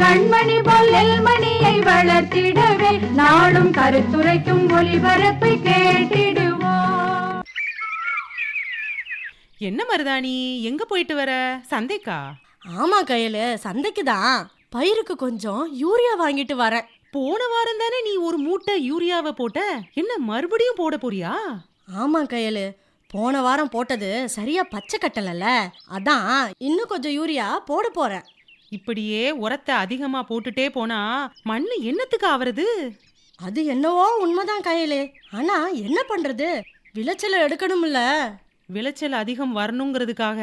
கண்மணி பொல்லில் மணியை வளர்த்திடவே நாடும் கருத்துரைக்கும் ஒளிபரப்பை கேட்டிடுவோம். என்ன மருதாணி எங்க போயிட்டு வர? சந்தைக்கா? ஆமா கையில சந்தைக்கு தான் பயிருக்கு கொஞ்சம் யூரியா வாங்கிட்டு வரேன். போன வாரம் தானே நீ ஒரு மூட்டை யூரியாவை போட்ட? என்ன மறுபடியும் போட போறியா? ஆமா கையலு. போன வாரம் போட்டது சரியா பச்சை கட்டலல்ல அதான் இன்னும் கொஞ்சம் யூரியா போட போறேன். இப்படியே உரத்தை அதிகமா போட்டுட்டே போனா மண்ணு என்னத்துக்கு ஆவறது? அது என்னவோ உண்மைதான் கையலு. ஆனா என்ன பண்றது? விளைச்சலை எடுக்கணும்ல. விளைச்சல் அதிகம் வரணுங்கிறதுக்காக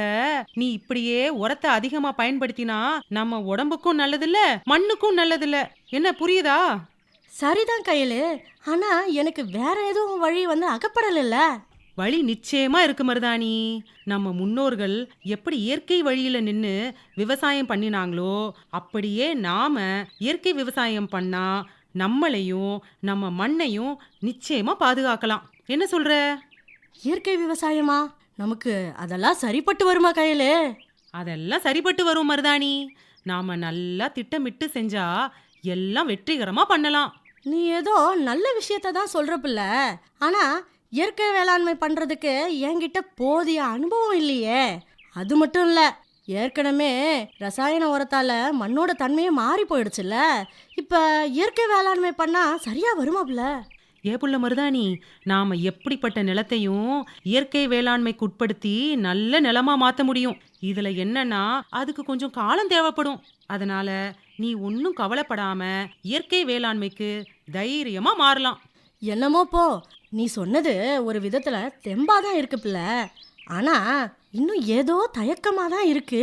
நீ இப்படியே உரத்தை அதிகமா பயன்படுத்தினா நம்ம உடம்புக்கும் நல்லதில்ல மண்ணுக்கும் நல்லதில்ல. என்ன புரியுதா? சரிதான் கையலு. ஆனா எனக்கு வேற எதுவும் வழி வந்து அகப்படலைல்ல. வழி நிச்சயமா இருக்கு மருதாணி. நம்ம முன்னோர்கள் எப்படி இயற்கை வழியில நின்னு விவசாயம் பண்ணினாங்களோ அப்படியே நாம இயற்கை விவசாயம் பண்ணா நம்மளையும் நம்ம மண்ணையும் நிச்சயமா பாதுகாக்கலாம். என்ன சொல்ற? இயற்கை விவசாயமா? நமக்கு அதெல்லாம் சரிப்பட்டு வருமா கையலு? அதெல்லாம் சரிப்பட்டு வரும் மருதாணி. நாம நல்லா திட்டமிட்டு செஞ்சா எல்லாம் வெற்றிகரமா பண்ணலாம். நீ ஏதோ நல்ல விஷயத்த தான் சொல்ற பிள்ள. ஆனா இயற்கை வேளாண்மை பண்றதுக்கு என்கிட்ட போதிய அனுபவம் இல்லையே. அது மட்டும் இல்ல ஏற்கனவே ரசாயன உரத்தால மண்ணோட தன்மையே மாறி போயிடுச்சுல்ல. இப்ப இயற்கை வேளாண்மை பண்ணா சரியா வருமா பிள்ள ஏ புள்ள மருதாணி நாம எப்படிப்பட்ட நிலத்தையும் இயற்கை வேளாண்மைக்கு உட்படுத்தி நல்ல நிலமா மாத்த முடியும். இதுல என்னன்னா அதுக்கு கொஞ்சம் காலம் தேவைப்படும். அதனால நீ ஒன்றும் கவலைப்படாம இயற்கை வேளாண்மைக்கு தைரியமா மாறலாம். என்னமோ போ நீ சொன்னது ஒரு விதத்தில் தெம்பாக தான் இருக்கு பிள்ள. ஆனால் இன்னும் ஏதோ தயக்கமாக தான் இருக்கு.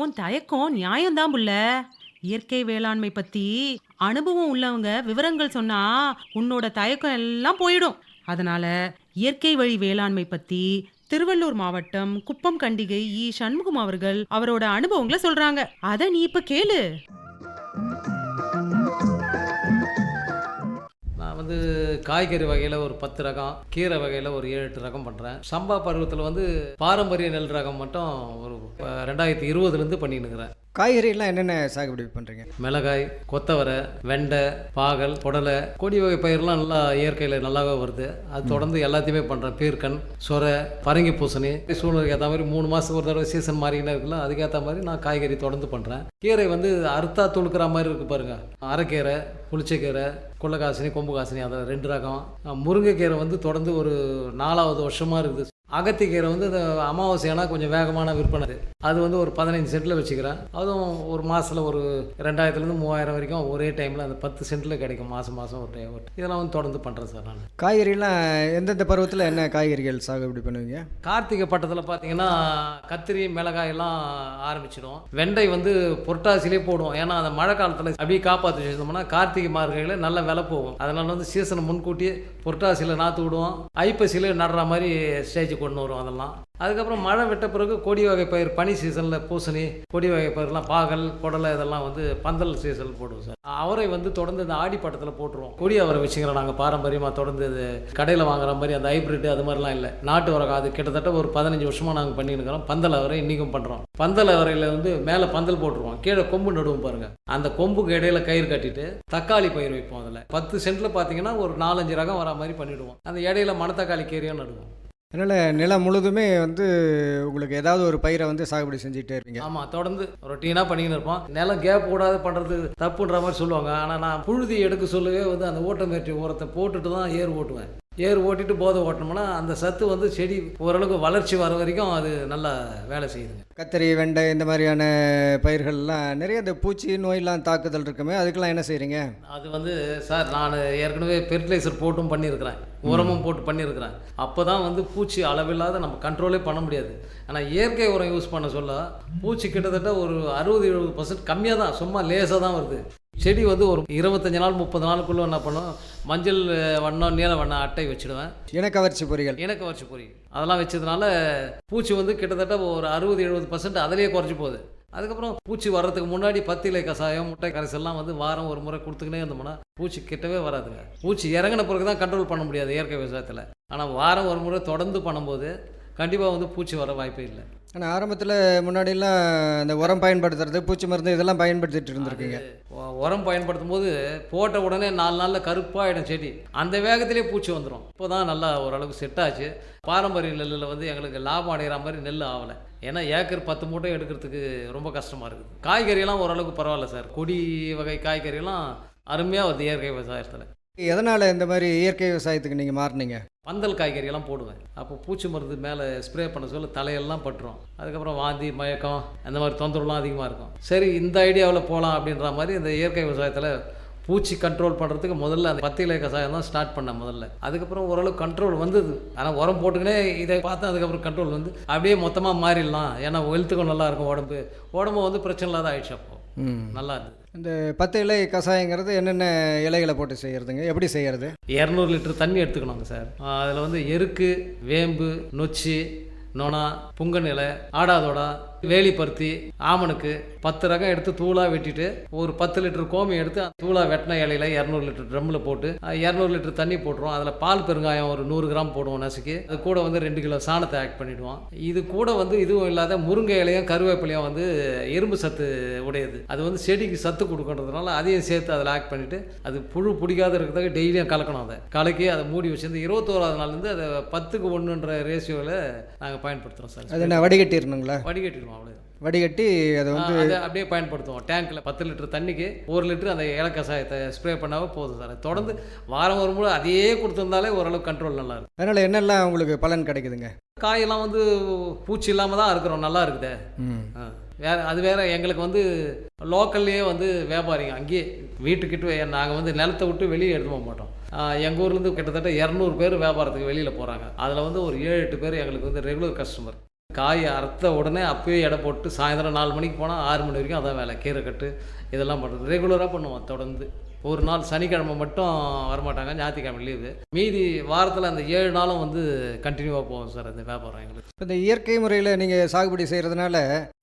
உன் தயக்கம் நியாயம்தான் புள்ள. இயற்கை வேளாண்மை பற்றி அனுபவம் உள்ளவங்க விவரங்கள் சொன்னால் உன்னோட தயக்கம் எல்லாம் போயிடும். அதனால் இயற்கை வழி வேளாண்மை பற்றி திருவள்ளூர் மாவட்டம் குப்பம் கண்டிகை இ. சண்முகம் அவர்கள் அவரோட அனுபவங்களை சொல்கிறாங்க அதை நீ இப்போ கேளு. வந்து காய்கறி வகையில் ஒரு பத்து ரகம் கீரை வகையில் ஒரு ஏழு எட்டு ரகம் பண்ணுறேன் சம்பா பருவத்தில் வந்து பாரம்பரிய நெல் ரகம் மட்டும் ஒரு ரெண்டாயிரத்தி இருபதுலேருந்து பண்ணின்னு இருக்கிறேன் காய்கறிலாம் என்னென்ன சாகுபடி பண்ணுறீங்க மிளகாய் கொத்தவரை வெண்டை பாகல் புடலை கொடி வகை பயிரெலாம் நல்லா இயற்கையில் நல்லாவே வருது. அது தொடர்ந்து எல்லாத்தையுமே பண்ணுறேன் பீர்க்கன் சொரை பரங்கி பூசணி. சூழ்நிலைக்கு ஏற்ற மாதிரி மூணு மாதத்துக்கு ஒரு தடவை சீசன் மாறிக்கினே இருக்குல்ல அதுக்கேற்ற மாதிரி நான் காய்கறி தொடர்ந்து பண்ணுறேன் கீரை வந்து அறுத்தா துளுக்கிற மாதிரி இருக்குது பாருங்க. அரைக்கீரை புளிச்சக்கீரை கொள்ளைக்காசினி கொம்பு காசினி அதில் ரெண்டு ரகம். முருங்கைக்கீரை வந்து தொடர்ந்து ஒரு நாலாவது வருஷமாக இருக்குது. அகத்திக்கீரை வந்து இந்த அமாவாசையானா கொஞ்சம் வேகமான விற்பனை. அது. அது வந்து ஒரு பதினஞ்சு சென்ட்டில் வச்சுக்கிறேன். அதுவும் ஒரு மாதத்தில் ஒரு ரெண்டாயிரத்துலேருந்து மூவாயிரம் வரைக்கும் ஒரே டைமில் அந்த பத்து சென்ட்டில் கிடைக்கும். மாதம் மாதம் ஒரு டைம் இதெல்லாம் வந்து தொடர்ந்து பண்ணுறேன் சார் நான். காய்கறிலாம் எந்தெந்த பருவத்தில் என்ன காய்கறிகள் சாகுபடி பண்ணுவீங்க? கார்த்திகை பட்டத்தில் பார்த்தீங்கன்னா கத்திரி மிளகாய் எல்லாம் ஆரம்பிச்சிடும். வெண்டை வந்து புரட்டாசிலே போடுவோம் ஏன்னா அந்த மழை காலத்தில் அப்படியே காப்பாற்றி வச்சிருந்தோம்னா கார்த்திகை மார்கழியில் நல்ல விலை போகும். அதனால வந்து சீசனை முன்கூட்டியே புரட்டாசியில் நாற்று விடுவோம். ஐப்பசியில் நடுற மாதிரி ஸ்டேஜ் கொண்டு வரும் அதெல்லாம். அதுக்கப்புறம் மழை விட்ட பிறகு கொடி வகை பயிர் பனி சீசனில் பூசணி கொடி வகை பயிர்லாம் பாகல் குடலை இதெல்லாம் வந்து பந்தல் சீசன் போடுவோம் சார். அவரை வந்து தொடர்ந்து இந்த ஆடி பட்டத்தில் போட்டுருவோம். கொடி அவரை வச்சுக்கிறோம் நாங்கள் பாரம்பரியமாக தொடர்ந்து இது கடையில் வாங்குற மாதிரி அந்த ஹைப்ரிட் அது மாதிரிலாம் இல்லை. நாட்டு வரகம் அது கிட்டத்தட்ட ஒரு பதினஞ்சு வருஷமாக நாங்கள் பண்ணிட்டு இருக்கிறோம். பந்தல் அவரை இன்றைக்கும் பண்ணுறோம் பந்தல் அவரையில் வந்து மேலே பந்தல் போட்டுருவோம். கீழே கொம்பு நடுவோம் பாருங்க. அந்த கொம்புக்கு இடையில கயிறு கட்டிட்டு தக்காளி பயிர் வைப்போம் அதில். பத்து சென்ட்டில் பார்த்தீங்கன்னா ஒரு நாலஞ்சு ரகம் வர மாதிரி பண்ணிவிடுவோம் அந்த இடையில மணத்தக்காளி கீரையும் நடுவோம். அதனால் நிலம் முழுதுமே வந்து உங்களுக்கு ஏதாவது ஒரு பயிரை வந்து சாகுபடி செஞ்சுட்டே இருப்பீங்க. ஆமாம் தொடர்ந்து ரொட்டீனாக பண்ணிக்கின்னு இருப்போம். நிலம் கேப் கூடாது பண்ணுறது தப்புன்ற மாதிரி சொல்லுவாங்க. ஆனால் நான் புழுதி எடுக்க சொல்லவே வந்து அந்த ஓட்டமேற்றி உரத்தை போட்டுட்டு தான் ஏர் ஓட்டுவேன். ஏர் ஓட்டிட்டு போதை ஓட்டினோம்னா அந்த சத்து வந்து செடி ஓரளவுக்கு வளர்ச்சி வர வரைக்கும் அது நல்லா வேலை செய்யுதுங்க. கத்திரி வெண்டை இந்த மாதிரியான பயிர்கள்லாம் நிறைய இந்த பூச்சி நோயெல்லாம் தாக்குதல் இருக்குமே அதுக்கெல்லாம் என்ன செய்கிறீங்க அது வந்து சார் நான் ஏற்கனவே ஃபெர்டிலைசர் போட்டும் பண்ணியிருக்கிறேன். உரமும் போட்டு பண்ணியிருக்கிறேன். அப்போ தான் வந்து பூச்சி அளவில்லாத நம்ம கண்ட்ரோலே பண்ண முடியாது. ஆனால் இயற்கை உரம் யூஸ் பண்ண சொல்ல பூச்சி கிட்டத்தட்ட ஒரு அறுபது எழுபது பர்சன்ட் கம்மியாக தான் சும்மா லேசாக தான் வருது. செடி வந்து ஒரு இருபத்தஞ்சு நாள் முப்பது நாளுக்குள்ளே என்ன பண்ணும்? மஞ்சள் வண்ணம் நீல வண்ண அட்டை வச்சுடுவேன். இனக்கவர்ச்சி பொறிகள். இணக்க வச்சு பொறி. அதெல்லாம் வச்சதுனால பூச்சி வந்து கிட்டத்தட்ட ஒரு அறுபது எழுபது பர்சன்ட் அதிலேயே குறைஞ்சி போகுது. அதுக்கப்புறம் பூச்சி வர்றதுக்கு முன்னாடி பத்திலை கசாயம் முட்டை கரைசல்லாம் வந்து வாரம் ஒரு முறை கொடுத்துக்கினே இருந்தோம்னா பூச்சி கிட்டவே வராதுங்க. பூச்சி இறங்கின பிறகு தான் கண்ட்ரோல் பண்ண முடியாது இயற்கை விவசாயத்தில். ஆனால் வாரம் ஒரு முறை தொடர்ந்து பண்ணும்போது கண்டிப்பாக வந்து பூச்சி வர வாய்ப்பே இல்லை. ஆனால் ஆரம்பத்தில் முன்னாடிலாம் இந்த உரம் பயன்படுத்துறது பூச்சி மருந்து இதெல்லாம் பயன்படுத்திட்டு இருந்திருக்கீங்க. உரம் பயன்படுத்தும் போது போட்ட உடனே நாலு நாளில் கருப்பாகிடும் செடி. அந்த வேகத்திலே பூச்சி வந்துடும் இப்போ தான் நல்லா ஓரளவுக்கு செட் ஆச்சு. பாரம்பரிய நெல்லில் வந்து எங்களுக்கு லாபம் அடைகிற மாதிரி நெல் ஆகலை ஏன்னா ஏக்கர் பத்து மூட்டை எடுக்கிறதுக்கு ரொம்ப கஷ்டமாக இருக்குது. காய்கறியெல்லாம் ஓரளவுக்கு பரவாயில்ல சார். கொடி வகை காய்கறியெல்லாம் அருமையாக வருது இயற்கை விவசாயத்தில். எதனால் இந்த மாதிரி இயற்கை விவசாயத்துக்கு நீங்கள் மாறினீங்க? பந்தல் காய்கறியெல்லாம் போடுவேன். அப்போ பூச்சி மருந்து மேலே ஸ்ப்ரே பண்ண சொல்ல தலையெல்லாம் பட்டுரும். அதுக்கப்புறம் வாந்தி மயக்கம் அந்த மாதிரி தொந்தரவுலாம் அதிகமாக இருக்கும். சரி இந்த ஐடியாவில் போகலாம் அப்படின்ற மாதிரி இந்த இயற்கை விவசாயத்தில் பூச்சி கண்ட்ரோல் பண்ணுறதுக்கு முதல்ல அந்த பத்திலை கசாயம் தான் ஸ்டார்ட் பண்ணேன் முதல்ல. அதுக்கப்புறம் ஓரளவு கண்ட்ரோல் வந்தது. ஆனால் உரம் போட்டுக்கினே இதை பார்த்தா அதுக்கப்புறம் கண்ட்ரோல் வந்து அப்படியே மொத்தமாக மாறிடலாம். ஏன்னா ஹெல்த்துக்கும் நல்லா இருக்கும் உடம்பு. உடம்பு வந்து பிரச்சனை இல்லாத ஆயிடுச்சு அப்போ. நல்லா இருந்தது. இந்த பத்து இலை கஷாயங்கிறது என்னென்ன இலைகளை போட்டு செய்கிறதுங்க எப்படி செய்கிறது இரநூறு லிட்டர் தண்ணி எடுத்துக்கணுங்க சார். அதில் வந்து எருக்கு வேம்பு நொச்சி நொணா புங்கன் இலை ஆடாதோடா வேலிப்பருத்தி ஆமணுக்கு பத்து ரகம் எடுத்து தூளாக வெட்டிட்டு ஒரு பத்து லிட்டர் கோமி எடுத்து தூளாக வெட்டின இலையில இரநூறு லிட்டர் ட்ரம்மில் போட்டு இரநூறு லிட்டர் தண்ணி போட்டுருவோம். அதில் பால் பெருங்காயம் ஒரு நூறு கிராம் போடுவோம் நசுக்கி. அது கூட வந்து ரெண்டு கிலோ சாணத்தை ஆட் பண்ணிடுவோம். இது கூட வந்து இதுவும் இல்லாத முருங்கை இலையும் கருவேப்பிலையும் வந்து இரும்பு சத்து உடையது. அது வந்து செடிக்கு சத்து கொடுக்கறதுனால அதையும் சேர்த்து அதில் ஆட் பண்ணிவிட்டு அது புழு பிடிக்காத இருக்கிறதுக்கு டெய்லியும் கலக்கணும் அதை. கலக்கி அதை மூடி வச்சிருந்து இருபத்தோராது நாள்லேருந்து அதை பத்துக்கு ஒன்றுன்ற ரேஷியோவில் நாங்கள் பயன்படுத்துகிறோம் அது சார். என்ன வடிகட்டிடணுங்களா? வடிகட்டிடுவோம். அவ்வளோ வடிகட்டி அதை வந்து அதை அப்படியே பயன்படுத்துவோம். டேங்க்கில் பத்து லிட்டர் தண்ணிக்கு ஒரு லிட்டர் அந்த இலக்கசாயத்தை ஸ்ப்ரே பண்ணாவே போதும் சார். தொடர்ந்து வாரம் முறை அதையே கொடுத்துருந்தாலே ஓரளவு கண்ட்ரோல் நல்லா இருக்கும். அதனால் என்னெல்லாம் உங்களுக்கு பலன் கிடைக்குதுங்க? காயெல்லாம் வந்து பூச்சி இல்லாமல் தான் இருக்கிறோம் நல்லா இருக்குதே. வேற அது வேற எங்களுக்கு வந்து லோக்கல்லையே வந்து வியாபாரிங்க. அங்கேயே வீட்டுக்கிட்ட நாங்கள் வந்து நிலத்தை விட்டு வெளியே எடுத்து போக மாட்டோம். எங்கள் ஊர்லேருந்து கிட்டத்தட்ட இரநூறு பேர் வியாபாரத்துக்கு வெளியில் போகிறாங்க அதில் வந்து ஒரு ஏழு எட்டு பேர் எங்களுக்கு வந்து ரெகுலர் கஸ்டமர் காய் அறுத்த உடனே அப்பயே எடை போட்டு சாயந்தரம் நாலு மணிக்கு போனால் ஆறு மணி வரைக்கும் அதான் வேலை. கீரை கட்டு இதெல்லாம் பண்ணுறது. ரெகுலராக பண்ணுவோம் தொடர்ந்து. ஒரு நாள் சனிக்கிழமை மட்டும் வரமாட்டாங்க ஞாயிற்றுக்கிழமை லீவு மீதி வாரத்தில் அந்த ஏழு நாளும் வந்து கண்டினியூவாக போகும் சார் அந்த வியாபாரம் எங்களுக்கு. இப்ப இந்த இயற்கை முறையில் நீங்கள் சாகுபடி செய்கிறதுனால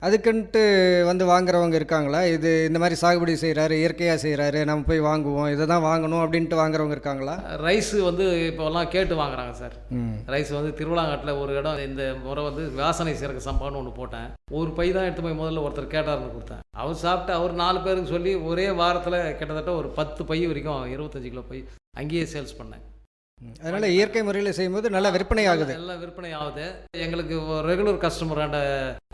அதுக்குன்ட்டு வந்து வாங்குறவங்க இருக்காங்களா? இது இந்த மாதிரி சாகுபடி செய்கிறாரு இயற்கையாக செய்கிறாரு நம்ம போய் வாங்குவோம் இதை தான் வாங்கணும் அப்படின்ட்டு வாங்குறவங்க இருக்காங்களா? ரைஸ் வந்து இப்போல்லாம் கேட்டு வாங்குறாங்க சார். ரைஸ் வந்து திருவிழாங்காட்டில் ஒரு இடம் இந்த முறை வந்து வாசனை சிறகு சம்பான்னு ஒன்று போட்டேன். ஒரு பை தான் எடுத்து போய் முதல்ல ஒருத்தர் கேட்டாருன்னு கொடுத்தேன். அவர் சாப்பிட்டு அவர் நாலு பேருக்கு சொல்லி ஒரே வாரத்தில் கிட்டத்தட்ட ஒரு பத்து பை வரைக்கும் இருபத்தஞ்சு கிலோ பை அங்கேயே சேல்ஸ் பண்ணேன். அதனால் இயற்கை முறையில் செய்யும்போது நல்லா விற்பனை ஆகுது. எல்லாம் விற்பனை ஆகுது. எங்களுக்கு ரெகுலர் கஸ்டமராண்ட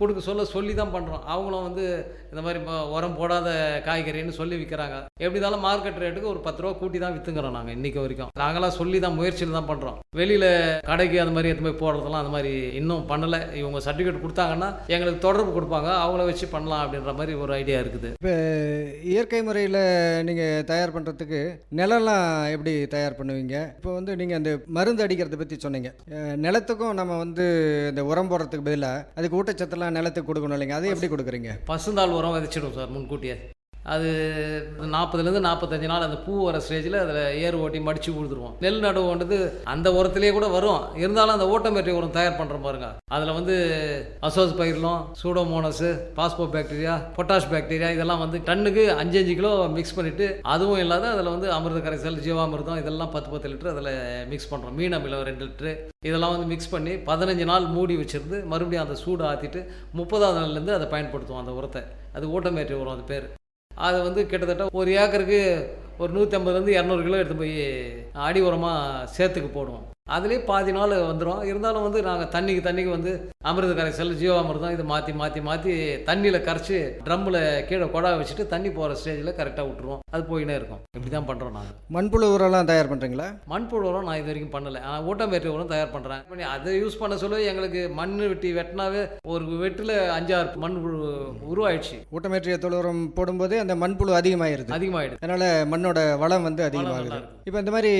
கொடுக்க சொல்ல சொல்லி தான் பண்ணுறோம் அவங்களும் வந்து இந்த மாதிரி ம- உரம் போடாத காய்கறின்னு சொல்லி விற்கிறாங்க எப்படி இருந்தாலும் மார்க்கெட் ரேட்டுக்கு ஒரு பத்து ரூபா கூட்டி தான் விற்றுங்கிறோம் நாங்கள் இன்னைக்கு வரைக்கும். நாங்களாம் சொல்லி தான் முயற்சியில் தான் பண்ணுறோம் வெளியில் கடைக்கு அந்த மாதிரி எடுத்து போய் போடுறதெல்லாம் அந்த மாதிரி இன்னும் பண்ணலை. இவங்க சர்டிஃபிகேட் கொடுத்தாங்கன்னா எங்களுக்கு தொடர்பு கொடுப்பாங்க. அவங்கள வச்சு பண்ணலாம் அப்படின்ற மாதிரி ஒரு ஐடியா இருக்குது. இப்போ இயற்கை முறையில் நீங்கள் தயார் பண்ணுறதுக்கு நிலம்லாம் எப்படி தயார் பண்ணுவீங்க? இப்போ வந்து நீங்கள் அந்த மருந்து அடிக்கிறத பற்றி சொன்னீங்க. நிலத்துக்கும் நம்ம வந்து இந்த உரம் போடுறதுக்கு பதிலாக அதுக்கு ஊட்டச்சத்தெல்லாம் நிலத்துக்கு கொடுக்கணும் இல்லைங்க? அதை எப்படி கொடுக்குறீங்க? பசுந்தாள் உரம் விதைச்சிடும் சார் முன்கூட்டியே. அது நாற்பதுலேருந்து நாற்பத்தஞ்சு நாள் அந்த பூ வர ஸ்டேஜில் அதில் ஏர் ஓட்டி மடித்து கொடுத்துருவோம் நெல் நடுவோன்றது அந்த உரத்துலேயே கூட வரும். இருந்தாலும் அந்த ஓட்டோமேட்டிக் உரம் தயார் பண்ணுற பாருங்க. அதில் வந்து அசோஸ் பயிரலும் pseudomonas phospho bacteria potash bacteria இதெல்லாம் வந்து டன்னுக்கு அஞ்சு அஞ்சு கிலோ மிக்ஸ் பண்ணிவிட்டு அதுவும் இல்லாத அதில் வந்து அமிர்த கரைசல் ஜீவாமிர்தம் இதெல்லாம் பத்து பத்து லிட்டர் அதில் மிக்ஸ் பண்ணுறோம் மீன் அமிலம் ரெண்டு லிட்டரு. இதெல்லாம் வந்து மிக்ஸ் பண்ணி பதினஞ்சு நாள் மூடி வச்சிருந்து மறுபடியும் அந்த சூடு ஆற்றிட்டு முப்பதாவது நாள்லேருந்து அதை பயன்படுத்துவோம் அந்த உரத்தை. அது ஓட்டோமேட்டிக் உரம் அது பேர். அது வந்து கிட்டத்தட்ட ஒரு ஏக்கருக்கு ஒரு நூற்றி ஐம்பதுலேருந்து இரநூறு கிலோ எடுத்து போய் அடி உரமாக சேத்துக்கு போடுவோம். அதுலேயே பாதி நாள் வந்துடும் இருந்தாலும் வந்து நாங்கள் தண்ணிக்கு தண்ணிக்கு வந்து அமிர்த கரைசல் ஜீவாமிர்தம் இதை மாற்றி மாற்றி மாற்றி தண்ணியில் கரைச்சி ட்ரம்மில் கீழே கொடா வச்சுட்டு தண்ணி போகிற ஸ்டேஜில் கரெக்டாக விட்டுருவோம். அது போயினே இருக்கும். இப்படி தான் பண்ணுறோம் நாங்கள் மண்புழு உரம்லாம் தயார் பண்ணுறீங்களா மண்புழு உரம் நான் இது வரைக்கும் பண்ணலை. ஆனால் ஓட்டோமேட்டிக் உரம் தயார் பண்ணுறேன் பண்ணி அதை யூஸ் பண்ண சொல்ல எங்களுக்கு மண் வெட்டி வெட்டினாவே ஒரு வெட்டில் அஞ்சாறு மண்புழு உருவாயிடுச்சு. ஊட்டமேற்றிய தொழு உரம் போடும்போது அந்த மண்புழு அதிகமாயிருது. அதிகமாகிடுது அதனால் மண்ணோட வளம் வந்து அதிகமாகுது. இப்போ இந்த மாதிரி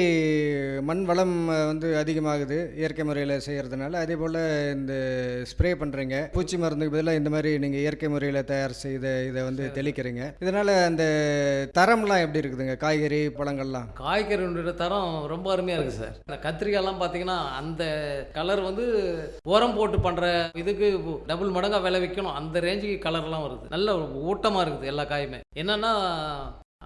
மண் வளம் வந்து அதிகமாகுது இயற்கை முறையில் செய்கிறதுனால அதே போல் இந்த ஸ்ப்ரே பண்ணுறீங்க பூச்சி மருந்துக்கு பதிலாக இந்த மாதிரி நீங்கள் இயற்கை முறையில் தயார் செய்த இதை வந்து தெளிக்கிறீங்க. இதனால் அந்த தரம்லாம் எப்படி இருக்குதுங்க? காய்கறி பழங்கள்லாம்? காய்கறியோட தரம் ரொம்ப அருமையாக இருக்குது சார். இந்த கத்திரிக்காய்லாம் பார்த்தீங்கன்னா அந்த கலர் வந்து உரம் போட்டு பண்ணுற இதுக்கு டபுள் மடங்காக விலை விற்கணும் அந்த ரேஞ்சுக்கு கலர்லாம் வருது. நல்ல ஊட்டமாக இருக்குது எல்லா காயுமே. என்னென்னா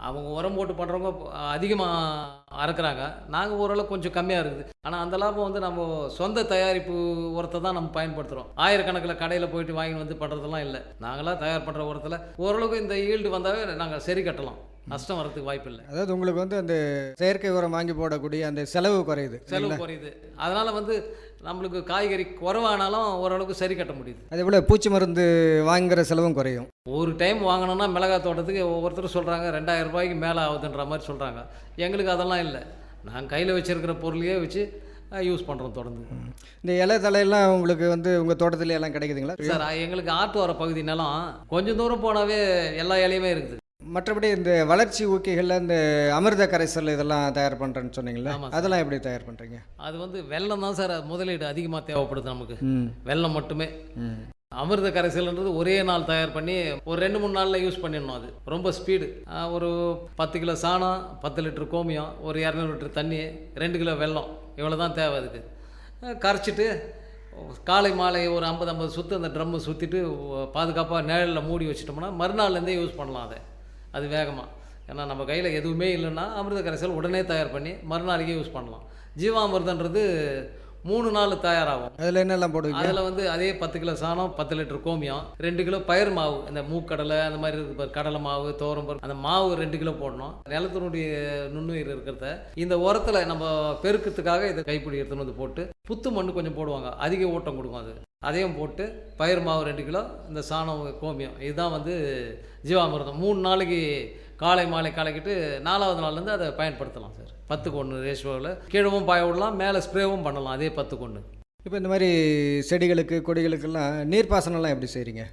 அவங்க உரம் போட்டு பண்ணுறவங்க அதிகமாக அறுக்குறாங்க. நாங்கள் ஓரளவுக்கு கொஞ்சம் கம்மியாக இருக்குது. ஆனால் அந்த லாபம் வந்து நம்ம சொந்த தயாரிப்பு உரத்தை தான் நம்ம பயன்படுத்துகிறோம் ஆயிரக்கணக்கில் கடையில் போயிட்டு வாங்கி வந்து பண்ணுறதெல்லாம் இல்லை. நாங்களாம் தயார் பண்ணுற உரத்தில் ஓரளவுக்கு இந்த ஈல்டு வந்தாவே நாங்கள் சரி கட்டலாம். நஷ்டம் வரதுக்கு வாய்ப்பு இல்லை. அதாவது உங்களுக்கு வந்து அந்த செயற்கை உரம் வாங்கி போடக்கூடிய அந்த செலவு குறையுது. செலவு குறையுது. அதனால வந்து நம்மளுக்கு காய்கறி குறைவானாலும் ஓரளவுக்கு சரி கட்ட முடியுது. அதே போல் பூச்சி மருந்து வாங்குற செலவும் குறையும். ஒரு டைம் வாங்கினோன்னா மிளகாய் தோட்டத்துக்கு ஒவ்வொருத்தரும் சொல்கிறாங்க ரெண்டாயிரம் ரூபாய்க்கு மேலே ஆகுதுன்ற மாதிரி சொல்கிறாங்க எங்களுக்கு அதெல்லாம் இல்லை. நாங்கள் கையில் வச்சுருக்கிற பொருளையே வச்சு யூஸ் பண்ணுறோம் தொடர்ந்து. இந்த இலை தலையெல்லாம் உங்களுக்கு வந்து உங்கள் தோட்டத்துல எல்லாம் கிடைக்குதுங்களா? சார் எங்களுக்கு ஆட்டு வர பகுதி நிலம் கொஞ்சம் தூரம் போனாவே எல்லா இலையுமே இருக்குது. மற்றபடி இந்த வளர்ச்சி ஊக்கிகளில் இந்த அமிர்த கரைசல் இதெல்லாம் தயார் பண்ணுறேன்னு சொன்னீங்களா. அதெல்லாம் எப்படி தயார் பண்ணுறீங்க அது வந்து வெள்ளம் தான் சார் முதலீடு அதிகமாக தேவைப்படுது நமக்கு. வெள்ளம் மட்டுமே. அமிர்த கரைசல்ன்றது ஒரே நாள் தயார் பண்ணி ஒரு ரெண்டு மூணு நாளில் யூஸ் பண்ணிடணும் அது. ரொம்ப ஸ்பீடு ஒரு பத்து கிலோ சாணம் பத்து லிட்டர் கோமியம் ஒரு இரநூறு லிட்டர் தண்ணி ரெண்டு கிலோ வெல்லம் இவ்வளோ தான் தேவை அதுக்கு. கரைச்சிட்டு காலை மாலை ஒரு ஐம்பது ஐம்பது சுற்று அந்த ட்ரம்மை சுற்றிட்டு பாதுகாப்பாக நிழலில் மூடி வச்சிட்டோம்னா மறுநாள்லேருந்தே யூஸ் பண்ணலாம் அதை. அது வேகமாக ஏன்னா நம்ம கையில் எதுவுமே இல்லைன்னா அமிர்த கரைசல் உடனே தயார் பண்ணி மறுநாளைக்கே யூஸ் பண்ணலாம். ஜீவாமிர்தன்றது மூணு நாள் தயாராகும். அதில் என்னெல்லாம் போடுவீங்க? அதில் வந்து அதே பத்து கிலோ சாணம் பத்து லிட்டர் கோமியம் ரெண்டு கிலோ பயிர் மாவு இந்த மூக்கடலை அந்த மாதிரி இருக்கு கடலை மாவு பருப்பு அந்த மாவு ரெண்டு கிலோ போடணும். நிலத்தினுடைய நுண்ணுயிர் இருக்கிறத இந்த உரத்தில் நம்ம பெருக்கத்துக்காக இதை கைப்பிடி எடுத்துன்னு வந்து போட்டு புத்து மண் கொஞ்சம் போடுவாங்க. அதிக ஊட்டம் கொடுக்கும் அது. அதையும் போட்டு பயிர் மாவு ரெண்டு கிலோ இந்த சாணம் கோமியம். இதுதான் வந்து ஜீவாமிர்தம். மூணு நாளைக்கு காலை மாலை கலக்கிட்டு நாலாவது நாள்லேருந்து அதை பயன்படுத்தலாம் சார். பத்துக்கு ஒன்று ரேஷோவில் கீழவும் பாய விடலாம் மேலே ஸ்ப்ரேவும் பண்ணலாம் அதே பத்துக்கு ஒன்று இப்போ இந்த மாதிரி செடிகளுக்கு கொடிகளுக்கெல்லாம் நீர்ப்பாசனம்லாம் எப்படி செய்கிறீங்க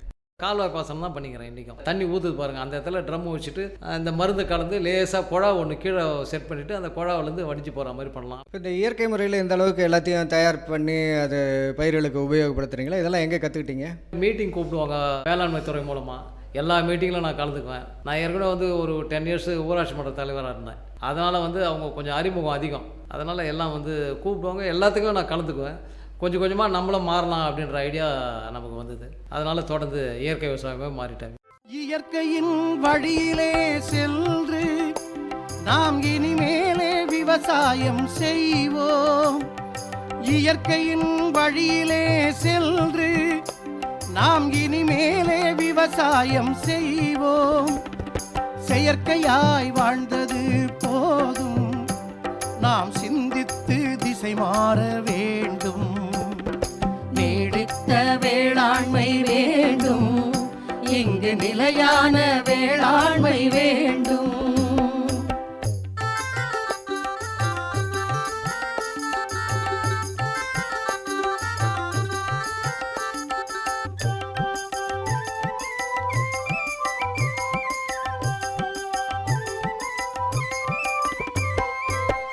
கால்வாய் பாசனம் தான் பண்ணிக்கிறேன் இன்றைக்கும். தண்ணி ஊற்றுது பாருங்கள் அந்த இடத்துல ட்ரம் வச்சுட்டு இந்த மருந்து கலந்து லேசாக குழா ஒன்று கீழே செட் பண்ணிவிட்டு அந்த குழாவிலேருந்து வடிச்சு போகிற மாதிரி பண்ணலாம். இப்போ இந்த இயற்கை முறையில் இந்த அளவுக்கு எல்லாத்தையும் தயார் பண்ணி அது பயிர்களுக்கு உபயோகப்படுத்துறீங்களா? இதெல்லாம் எங்கே கற்றுக்கிட்டீங்க மீட்டிங் கூப்பிடுவாங்க வேளாண்மை துறை மூலமாக எல்லா மீட்டிங்கிலும் நான் கலந்துக்குவேன். நான் ஏற்கனவே வந்து ஒரு டென் இயர்ஸ் ஊராட்சி மன்ற தலைவராக இருந்தேன். அதனால் வந்து அவங்க கொஞ்சம் அறிமுகம் அதிகம். அதனால் எல்லாம் வந்து கூப்பிடுவாங்க. எல்லாத்துக்கும் நான் கலந்துக்குவேன். கொஞ்சம் கொஞ்சமாக நம்மளும் மாறலாம் அப்படின்ற ஐடியா நமக்கு வந்தது. அதனால் தொடர்ந்து இயற்கை விவசாயமே மாறிட்டாங்க. இயற்கையின் வழியிலே சென்று நாம் இனிமேலே விவசாயம் செய்வோம். இயற்கையின் வழியிலே சென்று நாம் இனிமேலே விவசாயம் செய்வோம். செயற்கையாய் வாழ்ந்தது போதும். நாம் சிந்தித்து திசை மாற வேண்டும். நீடித்த வேளாண்மை வேண்டும். இங்கு நிலையான வேளாண்மை வேண்டும்.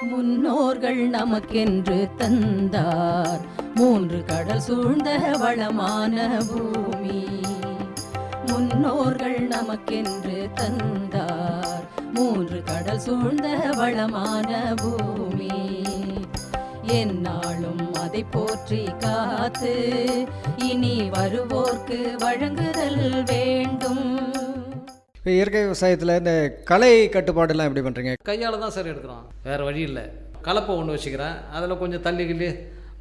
முன்னோர்கள் நமக்கென்று தந்தார். மூன்று கடல் சூழ்ந்த வளமான பூமி. முன்னோர்கள் நமக்கென்று தந்தார். மூன்று கடல் சூழ்ந்த வளமான பூமி. என்னாலும் அதை போற்றி காத்து இனி வருவோர்க்கு வழங்குதல் வேண்டும். இப்போ இயற்கை விவசாயத்தில் இந்த களை கட்டுப்பாடெல்லாம் எப்படி பண்ணுறீங்க கையால் தான் சார் எடுக்கிறோம். வேறு வழி இல்லை. கலப்பை ஒன்று வச்சுக்கிறேன். அதில் கொஞ்சம் தள்ளி கிள்ளி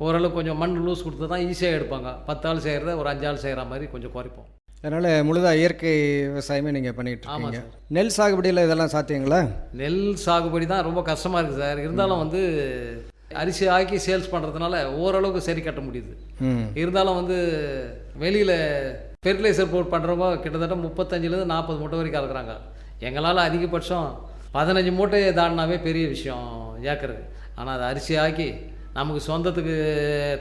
ஓரளவு கொஞ்சம் மண் லூஸ் கொடுத்து தான் ஈஸியாக எடுப்பாங்க. பத்து ஆள் செய்கிறத ஒரு அஞ்சு ஆள் செய்கிற மாதிரி கொஞ்சம் குறைப்போம். அதனால் முழுதாக இயற்கை விவசாயமே நீங்கள் பண்ணிகிட்டு ஆமாம் இருக்கீங்க. சார். நெல் சாகுபடியில் இதெல்லாம் சாத்தியங்களா? நெல் சாகுபடி தான் ரொம்ப கஷ்டமாக இருக்குது சார். இருந்தாலும் வந்து அரிசி ஆக்கி சேல்ஸ் பண்ணுறதுனால ஓரளவுக்கு சரி கட்ட முடியுது. இருந்தாலும் வந்து வெளியில் ஃபெர்டிலைசர் போட் பண்ணுறவங்க கிட்டத்தட்ட முப்பத்தஞ்சிலேருந்து நாற்பது மூட்டை வரைக்கும் கலக்குறாங்க எங்களால் அதிகபட்சம் பதினஞ்சு மூட்டையை தாண்டினாவே பெரிய விஷயம் ஏக்கருக்கு. ஆனால் அதை அரிசி ஆக்கி நமக்கு சொந்தத்துக்கு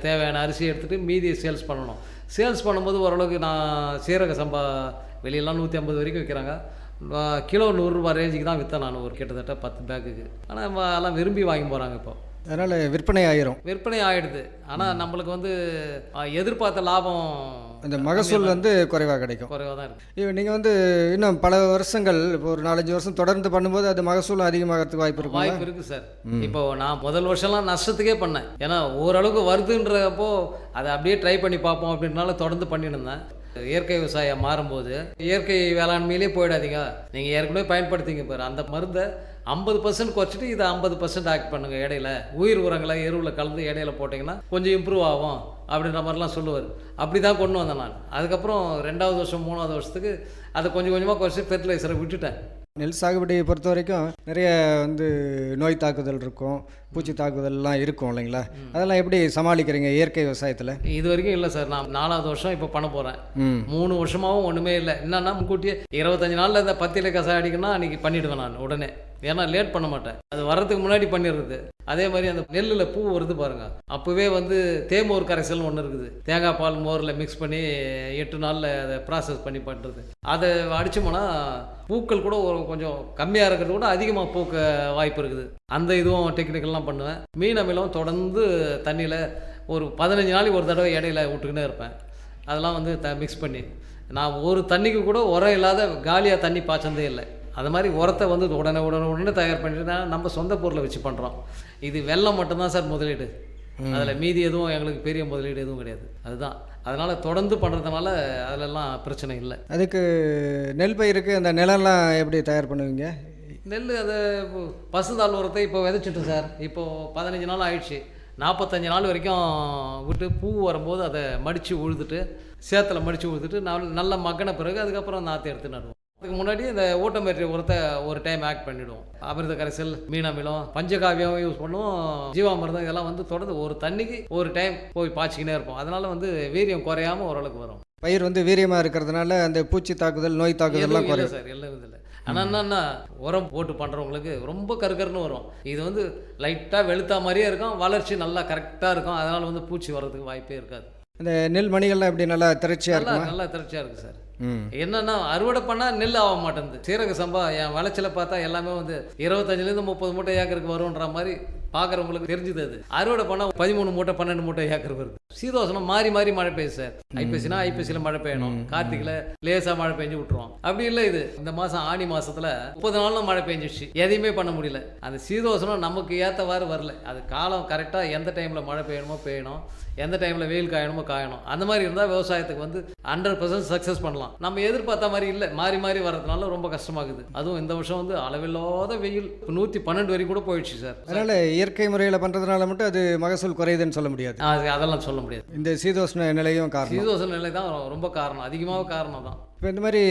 தேவையான அரிசி எடுத்துகிட்டு மீதியை சேல்ஸ் பண்ணணும். சேல்ஸ் பண்ணும்போது ஓரளவுக்கு நான் சீரக சம்பா வெளியெல்லாம் நூற்றி ஐம்பது வரைக்கும் விற்கிறாங்க கிலோ நூறுரூவா ரேஞ்சுக்கு தான் விற்றேன் நான் ஒரு கிட்டத்தட்ட பத்து பேக்குக்கு. ஆனால் எல்லாம் விரும்பி வாங்கி போகிறாங்க இப்போ. அதனால் விற்பனை ஆயிரும். விற்பனை ஆயிடுது. ஆனால் நம்மளுக்கு வந்து எதிர்பார்த்த லாபம் அந்த மகசூல் வந்து குறைவாக கிடைக்கும். குறைவாக தான் இருக்குது இப்போ நீங்கள் வந்து இன்னும் பல வருஷங்கள் இப்போ ஒரு நாலஞ்சு வருஷம் தொடர்ந்து பண்ணும்போது அது மகசூல் அதிகமாகிறதுக்கு வாய்ப்பு இருக்குமா? வாய்ப்பு இருக்குது சார். இப்போ நான் முதல் வருஷம்லாம் நஷ்டத்துக்கே பண்ணேன். ஏன்னா ஓரளவுக்கு வருதுன்றப்போ அதை அப்படியே ட்ரை பண்ணி பார்ப்போம் அப்படின்றனால தொடர்ந்து பண்ணிட்டு இருந்தேன் இயற்கை விவசாயம் மாறும்போது இயற்கை வேளாண்மையிலே போயிடாதீங்க. நீங்கள் ஏற்கனவே பயன்படுத்திங்க பாரு. அந்த மருந்தை ஐம்பது பர்சன்ட் குறைச்சிட்டு இதை ஐம்பது பர்சன்ட் ஆக்ட் பண்ணுங்கள் இடையில. உயிர் உரங்களை எருவில் கலந்து இடையில போட்டிங்கன்னா கொஞ்சம் இம்ப்ரூவ் ஆகும் அப்படின்ற மாதிரிலாம் சொல்லுவார். அப்படி தான் கொண்டு வந்தேன் நான். அதுக்கப்புறம் ரெண்டாவது வருஷம் மூணாவது வருஷத்துக்கு அதை கொஞ்சம் கொஞ்சமாக குறைச்சி ஃபெர்டிலைசரை விட்டுட்டேன். நெல் சாகுபடியை பொறுத்த வரைக்கும் நிறைய வந்து நோய் தாக்குதல் இருக்கும் பூச்சி தாக்குதல்லாம் இருக்கும் இல்லைங்களா? அதெல்லாம் எப்படி சமாளிக்கிறீங்க இயற்கை விவசாயத்தில்? இது வரைக்கும் இல்லை சார். நான் நாலாவது வருஷம் இப்போ பண்ண போகிறேன் மூணு வருஷமாவும் ஒன்றுமே இல்லை. என்னன்னா முன்கூட்டியே இருபத்தஞ்சு நாளில் இந்த பத்தியில கசாயம் அடிக்கணும்னா அன்றைக்கி பண்ணிவிடுவேன் நான் உடனே. ஏன்னா லேட் பண்ண மாட்டேன். அது வர்றதுக்கு முன்னாடி பண்ணிடுறது. அதே மாதிரி அந்த நெல்லில் பூ வருது பாருங்கள் அப்போவே வந்து தேமோர் கரைசல்னு ஒன்று இருக்குது. தேங்காய் பால் மோரில் மிக்ஸ் பண்ணி எட்டு நாளில் அதை ப்ராசஸ் பண்ணி பண்ணுறது அதை அடித்தோம்னா பூக்கள் கூட ஒரு கொஞ்சம் கம்மியாக இருக்கிறது கூட அதிகமாக பூக்க வாய்ப்பு இருக்குது. அந்த இதுவும் டெக்னிக்கல்லாம் பண்ணுவேன். மீன் அமிலம் தொடர்ந்து தண்ணியில் ஒரு பதினஞ்சு நாளைக்கு ஒரு தடவை இடையில விட்டுக்கினே இருப்பேன். அதெல்லாம் வந்து த மிக்ஸ் பண்ணி. நான் ஒரு தண்ணிக்கு கூட உரம் இல்லாத காலியாக தண்ணி பாய்ச்சதே இல்லை. அது மாதிரி உரத்தை வந்து உடனே உடனே உடனே தயார் பண்ணிட்டு நான் நம்ம சொந்த பொருளை வச்சு பண்ணுறோம் இது வெள்ளம் மட்டும்தான் சார் முதலீடு. அதில் மீதி எதுவும் எங்களுக்கு பெரிய முதலீடு எதுவும் கிடையாது. அதுதான். அதனால் தொடர்ந்து பண்ணுறதுனால அதிலெல்லாம் பிரச்சனை இல்லை. அதுக்கு நெல் பயிருக்கு அந்த நிலம்லாம் எப்படி தயார் பண்ணுவீங்க? நெல் அதை பசுந்தாள் உரத்தை இப்போ விதைச்சிட்டோம் சார். இப்போது பதினஞ்சு நாள் ஆயிடுச்சு. நாற்பத்தஞ்சு நாள் வரைக்கும் விட்டு பூ வரும்போது அதை மடித்து உழுதுட்டு சேத்துல மடித்து உழுதுட்டு நல்ல நல்ல மக்கின பிறகு அதுக்கப்புறம் நாற்று எடுத்து நடுவோம். அதுக்கு முன்னாடி இந்த ஊட்டமேற்றி உரத்தை ஒரு டைம் ஆக்ட் பண்ணிவிடுவோம் அமிர்த கரைசல் மீன் அமிலம் பஞ்சகாவியம் யூஸ் பண்ணுவோம் ஜீவாமிர்தம் இதெல்லாம் வந்து தொடர்ந்து ஒரு தண்ணிக்கு ஒரு டைம் போய் பாய்ச்சிக்கினே இருப்போம். அதனால வந்து வீரியம் குறையாம ஓரளவுக்கு வரும். பயிர் வந்து வீரியமாக இருக்கிறதுனால அந்த பூச்சி தாக்குதல் நோய் தாக்குதல்லாம் குறையும். சார் எல்லாம் இதில் ஆனால் என்னன்னா உரம் போட்டு பண்ணுறவங்களுக்கு ரொம்ப கருக்கருன்னு வரும். இது வந்து லைட்டாக வெளுத்தா மாதிரியே இருக்கும் வளர்ச்சி நல்லா கரெக்டாக இருக்கும். அதனால் வந்து பூச்சி வர்றதுக்கு வாய்ப்பே இருக்காது. அந்த நெல் மணிகள்லாம் எப்படி நல்லா திரட்சியாக இருக்குமா? நல்லா திரட்சியாக இருக்குது சார். என்னன்னா அறுவடை பண்ணால் நெல் ஆக மாட்டேங்குது. சீரக சம்பா என் விளைச்சலை பார்த்தா எல்லாமே வந்து இருபத்தஞ்சிலேருந்து முப்பது மூட்டை ஏக்கருக்கு வரும்ன்ற மாதிரி பார்க்குறவங்களுக்கு தெரிஞ்சுது அது. அறுவடை பண்ணால் பதிமூணு மூட்டை பன்னெண்டு மூட்டை ஏக்கர் வருது. சீதோசனம் மாறி மாறி மழை பெய்யுது சார். ஐப்பசினா ஐப்பசியில் மழை பெய்யணும். கார்த்திகில் லேசாக மழை பெஞ்சு விட்டுருவோம் அப்படி இல்லை இது. இந்த மாதம் ஆனி மாசத்துல முப்பது நாளும் மழை பெஞ்சிடுச்சு எதையுமே பண்ண முடியல. அந்த சீதோசனம் நமக்கு ஏற்றவாறு வரல. அது காலம் கரெக்டாக எந்த டைமில் மழை பெய்யணுமோ பெய்யணும். எந்த டைமில் வெயில் காயணுமோ காயணும். அந்த மாதிரி இருந்தால் விவசாயத்துக்கு வந்து ஹண்ட்ரட் பர்சன்ட் சக்ஸஸ் பண்ணலாம். நம்ம எதிர்பார்த்த மாதிரி இல்லை. மாறி மாறி வர்றதுனால ரொம்ப கஷ்டமாகுது. அதுவும் இந்த வருஷம் வந்து அளவில்லாத வெயில். நூற்றி பன்னெண்டு வரைக்கும் கூட போயிடுச்சு சார். அதனால் இயற்கை முறையில் பண்ணுறதுனால மட்டும் அது மகசூல் குறையுதுன்னு சொல்ல முடியாது. அது அதெல்லாம் சொல்ல முடியாது. இந்த சீதோஷ்ண நிலையும் காரணம். சீதோசன நிலை தான் ரொம்ப காரணம். அதிகமாக காரணம் தான். இப்போ இந்த மாதிரி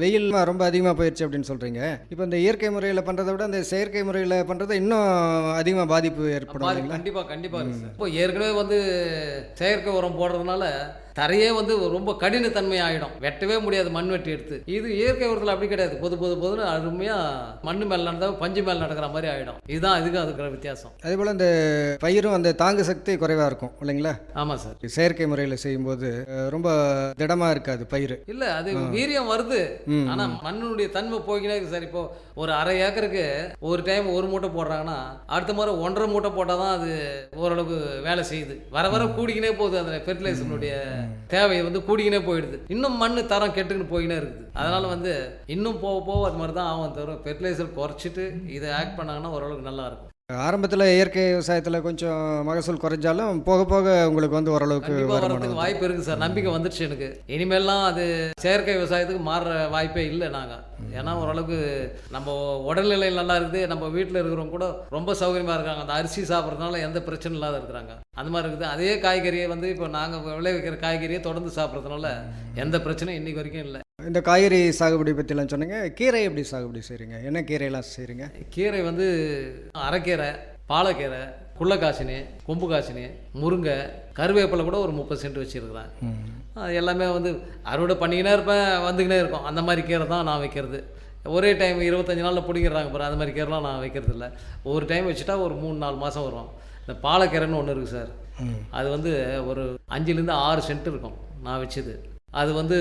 வெயில் ரொம்ப அதிகமாக போயிடுச்சு அப்படின்னு சொல்கிறீங்க இப்போ இந்த இயற்கை முறையில் பண்ணுறதை விட இந்த செயற்கை முறையில் பண்ணுறது இன்னும் அதிகமாக பாதிப்பு ஏற்படும் கண்டிப்பாக கண்டிப்பாக இப்போ ஏற்கனவே வந்து செயற்கை உரம் போடுறதுனால தரையே வந்து ரொம்ப கடினத்தன்மை ஆகிடும் வெட்டவே முடியாது மண் வெட்டி எடுத்து. இது இயற்கை உரத்தில் அப்படி கிடையாது. பொது பொது பொதுன்னு அருமையாக மண்ணு மேலே நடந்தால் பஞ்சு மேலே நடக்கிற மாதிரி ஆகிடும் இதுதான் இதுக்கும் அதுக்கிற வித்தியாசம். அதே போல் இந்த பயிரும் அந்த தாங்கு சக்தி குறைவாக இருக்கும் இல்லைங்களா? ஆமாம் சார். செயற்கை முறையில் செய்யும்போது ரொம்ப திடமாக இருக்காது பயிர் இல்லை அது வீரியம் வருது. ஆனால் மண்ணுடைய தன்மை இருக்கு சார். இப்போ ஒரு அரை ஏக்கருக்கு ஒரு டைம் ஒரு மூட்டை போடுறாங்கன்னா அடுத்த முறை ஒன்றரை மூட்டை போட்டால் தான் அது ஓரளவுக்கு வேலை செய்யுது. வர வர கூடிக்கினே போகுது அந்த ஃபெர்டிலைசருடைய தேவை வந்து கூடிக்கினே போயிடுது. இன்னும் மண் தரம் கெட்டுக்கின்னு போயினே இருக்குது. அதனால வந்து இன்னும் போக போக அது மாதிரி தான் ஆகும் தரும் ஃபெர்டிலைசர் குறைச்சிட்டு இதை ஆக்ட் பண்ணாங்கன்னா ஓரளவுக்கு நல்லா இருக்கும். ஆரம்பத்தில் இயற்கை விவசாயத்தில் கொஞ்சம் மகசூல் குறைஞ்சாலும் போக போக உங்களுக்கு வந்து ஓரளவுக்கு வரதுக்கு வாய்ப்பு இருக்குது சார். நம்பிக்கை வந்துடுச்சு எனக்கு. இனிமேல்லாம் அது செயற்கை விவசாயத்துக்கு மாறுற வாய்ப்பே இல்லை நாங்கள் ஏன்னா ஓரளவுக்கு நம்ம உடல்நிலை நல்லா இருக்குது. நம்ம வீட்டில் இருக்கிறவங்க கூட ரொம்ப சௌகரியமாக இருக்காங்க. அந்த அரிசி சாப்பிட்றதுனால எந்த பிரச்சனையும் இல்லாத இருக்கிறாங்க. அந்த மாதிரி இருக்குது. அதே காய்கறியை வந்து இப்போ நாங்கள் விளைவிக்கிற காய்கறியை தொடர்ந்து சாப்பிட்றதுனால எந்த பிரச்சனையும் இன்னைக்கு வரைக்கும் இல்லை. இந்த காய்கறி சாகுபடி பற்றிலாம் சொன்னீங்க. கீரை எப்படி சாகுபடி செய்கிறீங்க என்ன கீரையெல்லாம் செய்கிறீங்க கீரை வந்து அரைக்கீரை பாலக்கீரை குள்ளக்காசினி கொம்பு காசினி முருங்கை கருவேப்பிலை கூட ஒரு முப்பது சென்ட் வச்சுருக்கிறேன் அது எல்லாமே வந்து அறுவடை பண்ணிக்கினே இருப்பேன் வந்துக்கினே இருக்கும். அந்த மாதிரி கீரை தான் நான் வைக்கிறது. ஒரே டைம் இருபத்தஞ்சி நாளில் பிடிக்கிறாங்க பாரு அந்த மாதிரி கீரைலாம் நான் வைக்கிறது இல்லை. ஒரு டைம் வச்சுட்டா ஒரு மூணு நாலு மாதம் வரும். இந்த பாலக்கீரைன்னு ஒன்று இருக்குது சார். அது வந்து ஒரு அஞ்சுலேருந்து ஆறு சென்ட் இருக்கும் நான் வச்சது. அது வந்து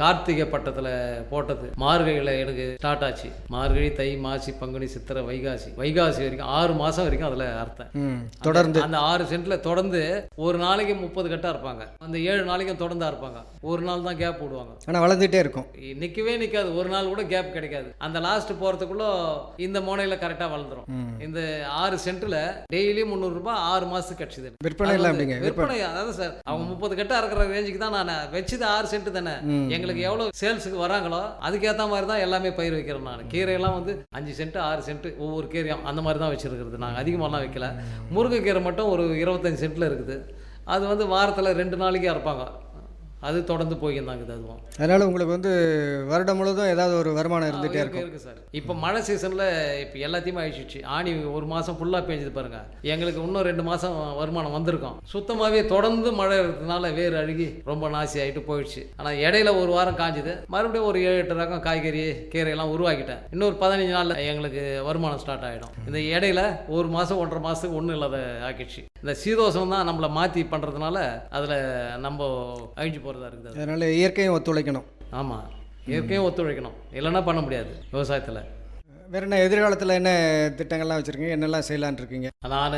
கார்த்திகை பட்டத்தில் போட்டது. மார்கழியில் எனக்கு ஸ்டார்ட் ஆச்சு. மார்கழி தை மாசி பங்குனி சித்திரை வைகாசி. வைகாசி வரைக்கும் ஆறு மாதம் வரைக்கும் அதில் அர்த்தம். தொடர்ந்து. அந்த ஆறு சென்ட்ல தொடர்ந்து ஒரு நாளைக்கு முப்பது கட்டா இருப்பாங்க. அந்த ஏழு நாளைக்கும் தொடர்ந்தா இருப்பாங்க. ஒரு நாள் தான் கேப் விடுவாங்க ஆனால் வளர்ந்துட்டே இருக்கும். நிற்கவே நிற்காது ஒரு நாள் கூட கேப் கிடைக்காது. அந்த லாஸ்ட் போகிறதுக்குள்ள இந்த மோனையில் கரெக்டாக வளர்ந்துரும். இந்த ஆறு சென்ட்டில் டெய்லி முந்நூறுரூபா ஆறு மாதத்துக்கு கிடச்சிது விற்பனை விற்பனை. அதாவது சார். அவங்க முப்பது கட்டா இருக்கிற ரேஞ்சுக்கு தான் நான் வச்சது ஆறு சென்ட் தானே? எங்களுக்கு எவ்வளோ சேல்ஸுக்கு வராங்களோ அதுக்கேற்ற மாதிரி தான் எல்லாமே பயிர் வைக்கிறேன் நான். கீரையெல்லாம் வந்து அஞ்சு சென்ட் ஆறு சென்ட் ஒவ்வொரு கீரையும் அந்த மாதிரி தான் வச்சிருக்கிறது. நாங்கள் அதிகமாகலாம் வைக்கல. முருங்கைக்கீரை மட்டும் ஒரு இருபத்தஞ்சு சென்ட்டில் இருக்குது. அது வந்து வாரத்தில் ரெண்டு நாளைக்கு அறுப்பாங்க. அது தொடர்ந்து இருக்குது அதுவும். அதனால் உங்களுக்கு வந்து வருடம் முழுவதும் ஏதாவது ஒரு வருமானம் இருந்துகிட்டே இருக்கு இருக்கும். இருக்கு சார். இப்போ மழை சீசனில் இப்போ எல்லாத்தையுமே அழிச்சிச்சு ஆணி ஒரு மாதம் ஃபுல்லாக பேஞ்சது பாருங்க. எங்களுக்கு இன்னும் ரெண்டு மாதம் வருமானம் வந்திருக்கும். சுத்தமாகவே தொடர்ந்து மழை இருக்கிறதுனால வேர் அழுகி ரொம்ப நாசி ஆகிட்டு போயிடுச்சு. ஆனால் இடையில ஒரு வாரம் காஞ்சுது. மறுபடியும் ஒரு ஏழு எட்டு ரகம் காய்கறி கீரையெல்லாம் உருவாக்கிட்டேன். இன்னொரு பதினஞ்சு நாளில் எங்களுக்கு வருமானம் ஸ்டார்ட் ஆகிடும் இந்த இடையில ஒரு மாதம் ஒன்றரை மாதத்துக்கு ஒன்றும் இல்லாத ஆக்கிடுச்சு. இந்த சீதோஷம் தான் நம்மளை மாற்றி பண்ணுறதுனால அதில் நம்ம அழிஞ்சு போகிறதா இருக்குது அது. அதனால் இயற்கையும் ஒத்துழைக்கணும். ஆமாம் இயற்கையும் ஒத்துழைக்கணும். இல்லைன்னா பண்ண முடியாது விவசாயத்தில். வேற என்ன எதிர்காலத்தில் என்ன திட்டங்கள்லாம் வச்சுருக்கீங்க? என்னெல்லாம் செய்யலான்னு இருக்கீங்க? நான்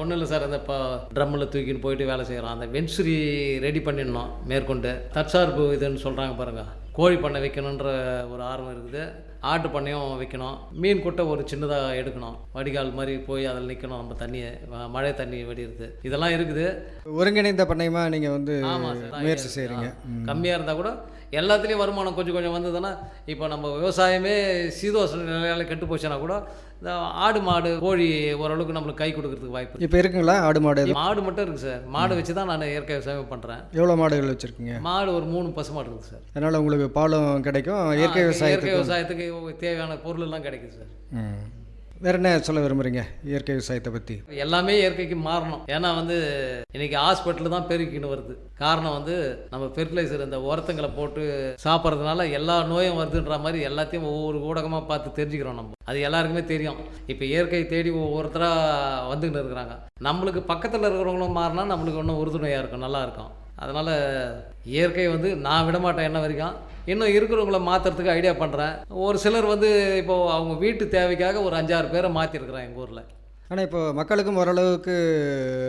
ஒன்றும் இல்லை சார் இந்த இப்போ ட்ரம்மில் தூக்கின்னு போயிட்டு வேலை செய்கிறோம் அந்த வென்சுரி ரெடி பண்ணிடணும் மேற்கொண்டு. தற்சார்பு இதுன்னு சொல்கிறாங்க பாருங்கள் கோழி பண்ணை வைக்கணுன்ற ஒரு ஆர்வம் இருக்குது. ஆட்டு பண்ணையும் வைக்கணும். மீன் குட்டை ஒரு சின்னதாக எடுக்கணும். வடிகால் மாதிரி போய் அதில் நிற்கணும் நம்ம தண்ணியை மழை தண்ணி வடிகிறது இதெல்லாம் இருக்குது. ஒருங்கிணைந்த பண்ணையமா நீங்கள் வந்து முயற்சி செய்கிறீங்க கம்மியாக இருந்தால் கூட எல்லாத்துலேயும் வருமானம் கொஞ்சம் கொஞ்சம் வந்ததுன்னா இப்போ நம்ம விவசாயமே சீதோஷ நிலையால கெட்டு போச்சுன்னா கூட இந்த ஆடு மாடு கோழி ஓரளவுக்கு நம்மளுக்கு கை கொடுக்கறதுக்கு வாய்ப்பு. இப்போ இருக்குங்களா ஆடு மாடு? மாடு மட்டும் இருக்குது சார். மாடு வச்சு தான் நான் இயற்கை விவசாயம் பண்ணுறேன் எவ்வளோ மாடுகள் வச்சுருக்கீங்க? மாடு ஒரு மூணு பசு மாடு இருக்குது சார். அதனால் உங்களுக்கு பாலும் கிடைக்கும் இயற்கை இயற்கை விவசாயத்துக்கு தேவையான பொருள் எல்லாம் கிடைக்குது சார். வேற என்ன சொல்ல விரும்புகிறீங்க இயற்கை விவசாயத்தை பற்றி எல்லாமே இயற்கைக்கு மாறணும். ஏன்னா வந்து இன்னைக்கு ஹாஸ்பிட்டல் தான் பெருக்கின்னு வருது. காரணம் வந்து நம்ம ஃபெர்டிலைசர் இந்த உரத்துங்களை போட்டு சாப்பிட்றதுனால எல்லா நோயும் வருதுன்ற மாதிரி எல்லாத்தையும் ஒவ்வொரு ஊடகமாக பார்த்து தெரிஞ்சுக்கிறோம் நம்ம. அது எல்லாருக்குமே தெரியும். இப்போ இயற்கை தேடி ஒவ்வொருத்தராக வந்துக்கிட்டு இருக்கிறாங்க. நம்மளுக்கு பக்கத்தில் இருக்கிறவங்களும் மாறினா நம்மளுக்கு இன்னும் உறுதுணையாக இருக்கும் நல்லா இருக்கும். அதனால் இயற்கை வந்து நான் விட மாட்டேன் என்ன வரைக்கும். இன்னும் இருக்கிறவங்கள மாற்றுறதுக்கு ஐடியா பண்ணுறேன் ஒரு சிலர் வந்து இப்போது அவங்க வீட்டு தேவைக்காக ஒரு அஞ்சாறு பேரை மாற்றிருக்கிறேன் எங்கள் ஊரில். ஆனால் இப்போ மக்களுக்கும் ஓரளவுக்கு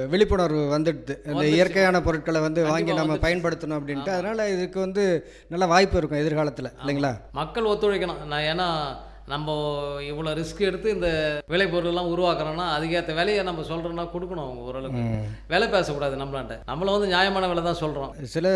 விழிப்புணர்வு வந்துடுது. இந்த. இயற்கையான பொருட்களை வந்து வாங்கி நம்ம. பயன்படுத்தணும் அப்படின்ட்டு. அதனால் இதுக்கு வந்து நல்ல வாய்ப்பு இருக்கும் எதிர்காலத்தில் இல்லைங்களா? மக்கள் ஒத்துழைக்கணும். நான் ஏன்னா நம்ம இவ்வளோ ரிஸ்க் எடுத்து இந்த விளைபொருள்லாம் உருவாக்குறோம்னா அதுக்கேற்ற விலையை நம்ம சொல்கிறோம்னா கொடுக்கணும் அவங்க ஓரளவுக்கு. விலை பேசக்கூடாது நம்மளாண்ட. நம்மள வந்து நியாயமான விலை தான் சொல்கிறோம் சில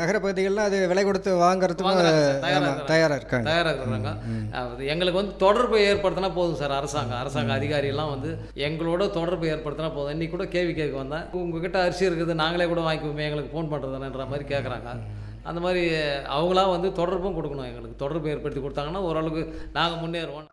நகர பகுதிகள்லாம் அது விலை கொடுத்து வாங்குறதுக்கும் வாங்குறாங்க. சார், தயாரா ஆமா, இருக்கிறாங்க. தயாரா இருக்காங்க. தயாராக இருக்கிறாங்க. அது எங்களுக்கு வந்து தொடர்பு ஏற்படுத்தினா போதும் சார் அரசாங்கம். அரசாங்க அதிகாரியெல்லாம் வந்து எங்களோட தொடர்பு ஏற்படுத்தினா போதும். இன்னைக்கு கூட கேள்வி கேட்க வந்தேன். உங்ககிட்ட அரிசி இருக்குது நாங்களே கூட வாங்கிக்குவோமே எங்களுக்கு ஃபோன் பண்ணுறதுன்ற மாதிரி கேட்குறாங்க அந்த மாதிரி அவங்களா வந்து தொடர்பும் கொடுக்கணும் எங்களுக்கு. தொடர்பு ஏற்படுத்தி கொடுத்தாங்கன்னா ஓரளவுக்கு நாங்கள் முன்னேறுவோம்.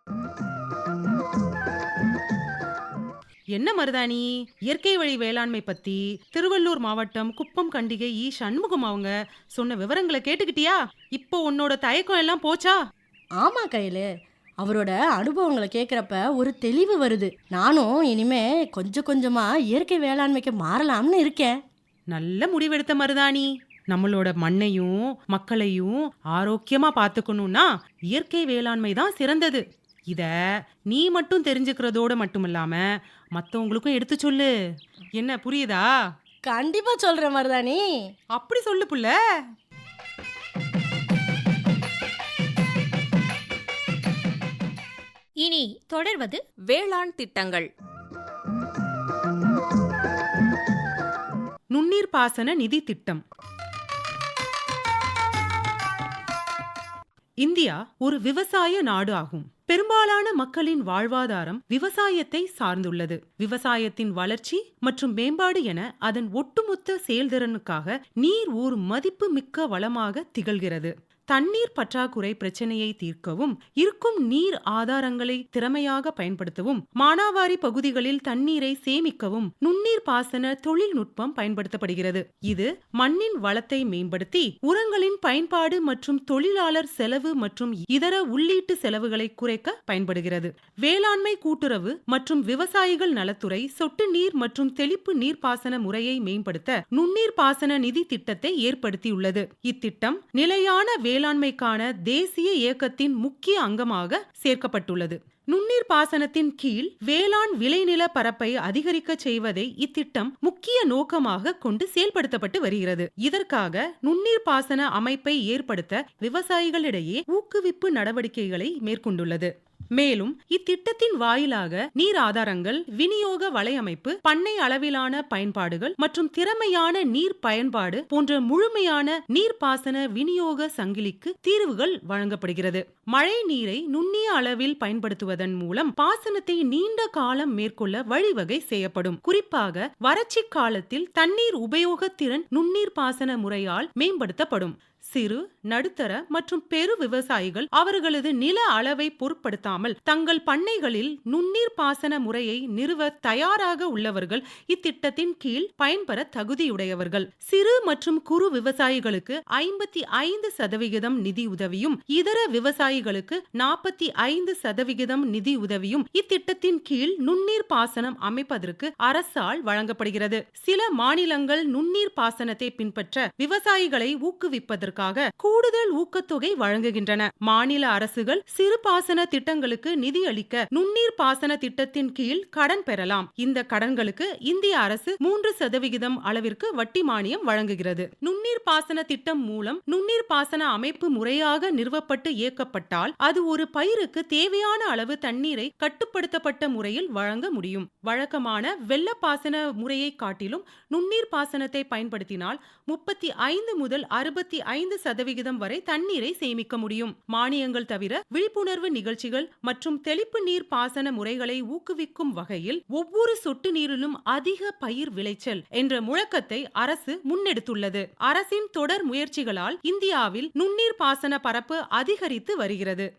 என்ன மருதாணி? இயற்கை வழி வேளாண்மை பத்தி திருவள்ளூர் மாவட்டம் குப்பம் கண்டிகை ஈ சண்முகம் அவங்க சொன்ன விவரங்களை கேட்டுக்கிட்டியா? இப்போ உன்னோட தயக்கம் எல்லாம் போச்சா? ஆமா கையில. அவரோட அனுபவங்களை கேட்குறப்ப ஒரு தெளிவு வருது. நானும் இனிமே கொஞ்சம் கொஞ்சமா இயற்கை வேளாண்மைக்கு மாறலாம்னு இருக்கேன். நல்ல முடிவெடுத்த மருதாணி. நம்மளோட மண்ணையும் மக்களையும் ஆரோக்கியமா பார்த்துக்கணும்னா இயற்கை வேளாண்மை தான் சிறந்தது. இத நீ மட்டும் தெரிஞ்சுக்கிறதோட மட்டுமில்லாம மத்தவங்களுக்கும் எடுத்து சொல்லு. என்ன புரியுதா? கண்டிப்பா சொல்றேன் மருதாணி அப்படி சொல்லு புள்ள. இனி தொடர்வது வேளாண் திட்டங்கள். நுண்ணீர் பாசன நிதி திட்டம். இந்தியா ஒரு விவசாய நாடு ஆகும். பெரும்பாலான மக்களின் வாழ்வாதாரம் விவசாயத்தை சார்ந்துள்ளது. விவசாயத்தின் வளர்ச்சி மற்றும் மேம்பாடு என அதன் ஒட்டுமொத்த செயல்திறனுக்காக நீர் ஒரு மதிப்பு மிக்க வளமாக திகழ்கிறது. தண்ணீர் பற்றாக்குறை பிரச்சனையை தீர்க்கவும் இருக்கும் நீர் ஆதாரங்களை திறமையாக பயன்படுத்தவும் மானாவாரி பகுதிகளில் தண்ணீரை சேமிக்கவும் நுண்ணீர் பாசன தொழில்நுட்பம் பயன்படுத்தப்படுகிறது. இது மண்ணின் வளத்தை மேம்படுத்தி உரங்களின் பயன்பாடு மற்றும் தொழிலாளர் செலவு மற்றும் இதர உள்ளீட்டு செலவுகளை குறைக்க பயன்படுகிறது. வேளாண்மை கூட்டுறவு மற்றும் விவசாயிகள் நலத்துறை சொட்டு நீர் மற்றும் தெளிப்பு நீர்ப்பாசன முறையை மேம்படுத்த நுண்ணீர் பாசன நிதி திட்டத்தை ஏற்படுத்தியுள்ளது. இத்திட்டம் நிலையான மேலாண்மைக்கான தேசிய இயக்கத்தின் முக்கிய அங்கமாக சேர்க்கப்பட்டுள்ளது. நுண்ணீர் பாசனத்தின் கீழ் வேளாண் விளைநில பரப்பை அதிகரிக்க செய்வதை இத்திட்டம் முக்கிய நோக்கமாக கொண்டு செயல்படுத்தப்பட்டு வருகிறது. இதற்காக நுண்ணீர் பாசன அமைப்பை ஏற்படுத்த விவசாயிகளிடையே ஊக்குவிப்பு நடவடிக்கைகளை மேற்கொண்டுள்ளது. மேலும் இத்திட்டத்தின் வாயிலாக நீர் ஆதாரங்கள் விநியோக வலையமைப்பு பண்ணை அளவிலான பயன்பாடுகள் மற்றும் திறமையான நீர் பயன்பாடு போன்ற முழுமையான நீர்ப்பாசன விநியோக சங்கிலிக்கு தீர்வுகள் வழங்கப்படுகிறது. மழை நீரை நுண்ணிய அளவில் பயன்படுத்துவதன் மூலம் பாசனத்தை நீண்ட காலம் மேற்கொள்ள வழிவகை செய்யப்படும். குறிப்பாக வறட்சி காலத்தில் தண்ணீர் உபயோகத்திறன் நுண்ணீர் பாசன முறையால் மேம்படுத்தப்படும். சிறு நடுத்தர மற்றும் பெரு விவசாயிகள் அவர்களது நில அளவை பொருட்படுத்தாமல் தங்கள் பண்ணைகளில் நுண்ணீர் பாசன முறையை நிறுவ தயாராக உள்ளவர்கள் இத்திட்டத்தின் கீழ் பயன்பெற தகுதியுடையவர்கள். சிறு மற்றும் குறு விவசாயிகளுக்கு ஐம்பத்தி ஐந்து சதவிகிதம் நிதி உதவியும் இதர விவசாயிகளுக்கு நாற்பத்தி ஐந்து சதவிகிதம் நிதி உதவியும் இத்திட்டத்தின் கீழ் நுண்ணீர் பாசனம் அமைப்பதற்கு அரசால் வழங்கப்படுகிறது. சில மாநிலங்கள் நுண்ணீர் பாசனத்தை பின்பற்ற விவசாயிகளை ஊக்குவிப்பதற்கு ஊக்குவிப்பதற்காக கூடுதல் ஊக்கத்தொகை வழங்குகின்றன. மாநில அரசுகள் சிறு பாசன திட்டங்களுக்கு நிதியளிக்க நுண்ணீர் பாசன திட்டத்தின் கீழ் கடன் பெறலாம். இந்த கடன்களுக்கு இந்திய அரசு மூன்று சதவிகிதம் அளவிற்கு வட்டி மானியம் வழங்குகிறது. நுண்ணீர் பாசன திட்டம் மூலம் நுண்ணீர் பாசன அமைப்பு முறையாக நிறுவப்பட்டு இயக்கப்பட்டால் அது ஒரு பயிருக்கு தேவையான அளவு தண்ணீரை கட்டுப்படுத்தப்பட்ட முறையில் வழங்க முடியும். வழக்கமான வெள்ள பாசன முறையை காட்டிலும் நுண்ணீர் பாசனத்தை பயன்படுத்தினால் முப்பத்தி ஐந்து முதல் அறுபத்தி ஐந்து சதவிகிதம் வரை தண்ணீரை சேமிக்க முடியும். மானியங்கள் தவிர விழிப்புணர்வு நிகழ்ச்சிகள் மற்றும் தெளிப்பு நீர் பாசன முறைகளை ஊக்குவிக்கும் வகையில் ஒவ்வொரு சொட்டு நீரிலும் அதிக பயிர் விளைச்சல் என்ற முழக்கத்தை அரசு முன்னெடுத்துள்ளது. அரசின் தொடர் முயற்சிகளால் இந்தியாவில் நுண்ணீர் பாசன பரப்பு அதிகரித்து வருகிறது.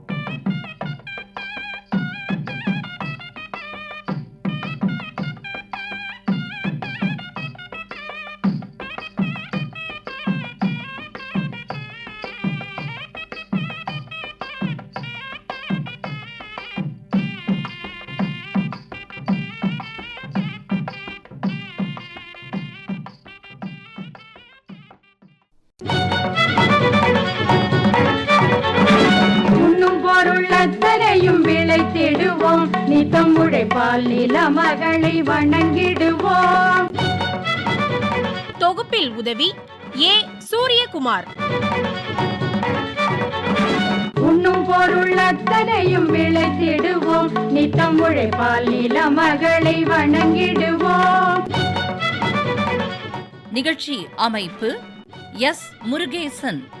நித்தம் உழைப்பால் நில மகளை வணங்கிடுவோம். தொகுப்பில் உதவி ஏ சூரியகுமார். உண்ணும் பொருள் அத்தனையும் விளைத்திடுவோம். நித்தம் உழைப்பால் நில மகளை வணங்கிடுவோம். நிகழ்ச்சி அமைப்பு எஸ் முருகேசன்.